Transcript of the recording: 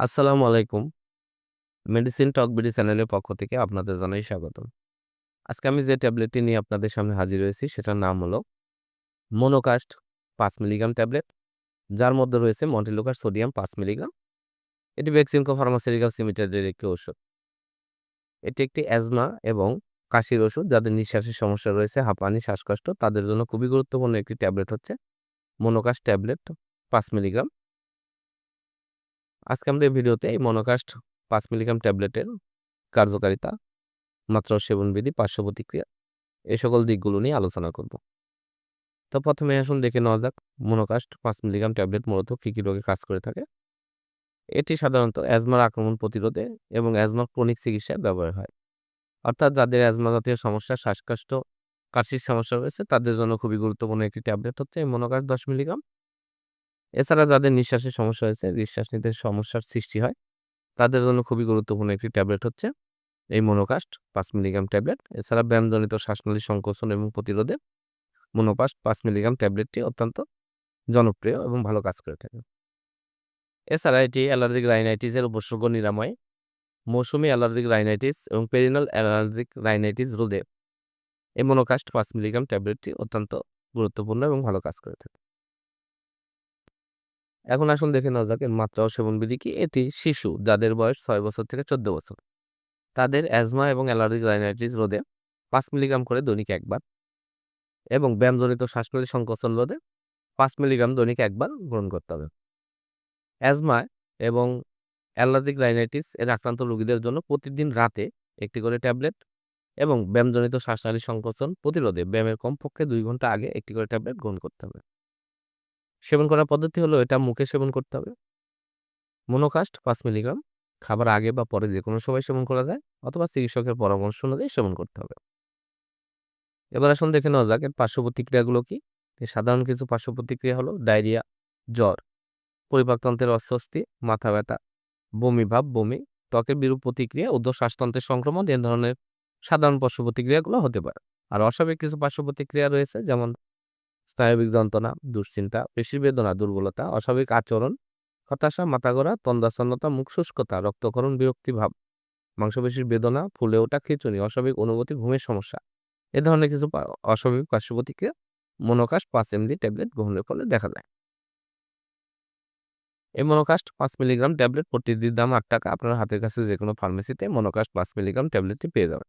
আসসালামু আলাইকুম। মেডিসিন টক বিডি চ্যানেলের পক্ষ থেকে আপনাদের জানাই স্বাগতম। আজকে আমি যে ট্যাবলেটটি নিয়ে আপনাদের সামনে হাজির হয়েছি সেটার নাম হলো মোনোকাস্ট পাঁচ মিলিগ্রাম ট্যাবলেট যার মধ্যে রয়েছে মন্টিলুকার সোডিয়াম পাঁচ মিলিগ্রাম। এটি বেক্সিমকো ফার্মাসিউটিক্যালস লিমিটেডের একটি ওষুধ। এটি একটি অ্যাজমা এবং কাশির ওষুধ যাদের নিঃশ্বাসের সমস্যা রয়েছে, হাঁপানি, শ্বাসকষ্ট তাদের জন্য খুবই গুরুত্বপূর্ণ একটি ট্যাবলেট হচ্ছে মোনোকাস্ট ট্যাবলেট পাঁচ মিলিগ্রাম। আজকে আমরা এই ভিডিওতে এই মনোকাস্ট পাঁচ মিলিগ্রাম ট্যাবলেটের কার্যকারিতা, মাত্রা সেবনবিধি, পার্শ্ব প্রতিক্রিয়া এই সকল দিকগুলো নিয়ে আলোচনা করব। তো প্রথমে আসুন দেখে নেওয়া যাক মনোকাস্ট পাঁচ মিলিগ্রাম ট্যাবলেট মূলত কী, কী রোগে কাজ করে থাকে। এটি সাধারণত অ্যাজমার আক্রমণ প্রতিরোধে এবং অ্যাজমার ক্রনিক চিকিৎসায় ব্যবহার হয়। অর্থাৎ যাদের অ্যাজমা জাতীয় সমস্যা, শ্বাসকষ্ট, কাশির সমস্যা রয়েছে তাদের জন্য খুবই গুরুত্বপূর্ণ একটি ট্যাবলেট হচ্ছে এই মোনোকাস্ট ১০ মিলিগ্রাম। এছাড়া যাদের নিঃশ্বাসের সমস্যা হয়েছে, নিঃশ্বাস নিতে সমস্যার সৃষ্টি হয় তাদের জন্য খুবই গুরুত্বপূর্ণ একটি ট্যাবলেট হচ্ছে এই মনোকাস্ট পাঁচ মিলিগ্রাম ট্যাবলেট। এছাড়া ব্যায়ামজনিত শ্বাসনালী সংকোচন এবং প্রতিরোধে মোনোকাস্ট ৫ মিলিগ্রাম ট্যাবলেটটি অত্যন্ত জনপ্রিয় এবং ভালো কাজ করে থাকে। এছাড়া এটি অ্যালার্জিক রাইনাইটিসের উপসর্গ নিরাময়, মৌসুমি অ্যালার্জিক রাইনাইটিস এবং পেরিনাল অ্যালার্জিক রাইনাইটিস রোধে এই মনোকাস্ট পাঁচ মিলিগ্রাম ট্যাবলেটটি অত্যন্ত গুরুত্বপূর্ণ এবং ভালো কাজ করে থাকে। এখন আসুন দেখে নেওয়া যাক, এর মাত্রা ও সেবনবিধি কি। এটি শিশু যাদের বয়স ছয় বছর থেকে ১৪ বছর তাদের অ্যাজমা এবং অ্যালার্জিক রাইনাইটিস রোধে পাঁচ মিলিগ্রাম করে দৈনিক একবার এবং ব্যায়ামজনিত শ্বাসনালী সংকোচন রোধে পাঁচ মিলিগ্রাম দৈনিক একবার গ্রহণ করতে হবে। অ্যাজমা এবং অ্যালার্জিক রাইনাইটিস এর আক্রান্ত রোগীদের জন্য প্রতিদিন রাতে একটি করে ট্যাবলেট এবং ব্যায়ামজনিত শ্বাসনালী সংকোচন প্রতিরোধে ব্যায়ামের কমপক্ষে দুই ঘণ্টা আগে একটি করে ট্যাবলেট গ্রহণ করতে হবে। সেবন করার পদ্ধতি হলো এটা মুখে সেবন করতে হবে। মোনোকাস্ট ৫ মিলিগ্রাম খাবার আগে বা পরে যেকোনো সময় সেবন করা যায় অথবা চিকিৎসকের পরামর্শ অনুযায়ী সেবন করতে হবে। এবার আসুন দেখে নেওয়া যাক এর পার্শ্ব প্রতিক্রিয়াগুলো কি। সাধারণ কিছু পার্শ্ব প্রতিক্রিয়া হলো ডায়রিয়া, জ্বর, পরিপাকতন্ত্রের অস্বস্তি, মাথা ব্যথা, বমি ভাব, বমি, ত্বকের বিরূপ প্রতিক্রিয়া, উর্ধ্ব শ্বাসতন্ত্রের সংক্রমণ এ ধরনের সাধারণ পার্শ্ব প্রতিক্রিয়াগুলো হতে পারে। আর অস্বাভাবিক কিছু পার্শ্ব প্রতিক্রিয়া রয়েছে যেমন স্নায়বিক যন্ত্রণা, দুশ্চিন্তা, পেশি বেদনা, দুর্বলতা, অস্বাভাবিক আচরণ, হতাশা, মাথাঘোরা, তন্দ্রাচ্ছন্নতা, মুখ শুষ্কতা, রক্তক্ষরণ, বিরক্তিভাব, মাংসপেশির বেদনা, ফুলে ওঠা খিঁচুনি, অস্বাভাবিক অনুভূতি, ঘুমের সমস্যা এ ধরনের কিছু অস্বাভাবিক পার্শ্ব প্রতিক্রিয়া পাঁচ ৫ এমজি ট্যাবলেট গ্রহণের ফলে দেখা যায়। এই মোনোকাস্ট ৫ মিলিগ্রাম ট্যাবলেট প্রতিটির দাম আট টাকা আপনার হাতের কাছে যে কোনো ফার্মেসিতে মোনোকাস্ট ৫ মিলিগ্রাম ট্যাবলেটটি পেয়ে যাবেন।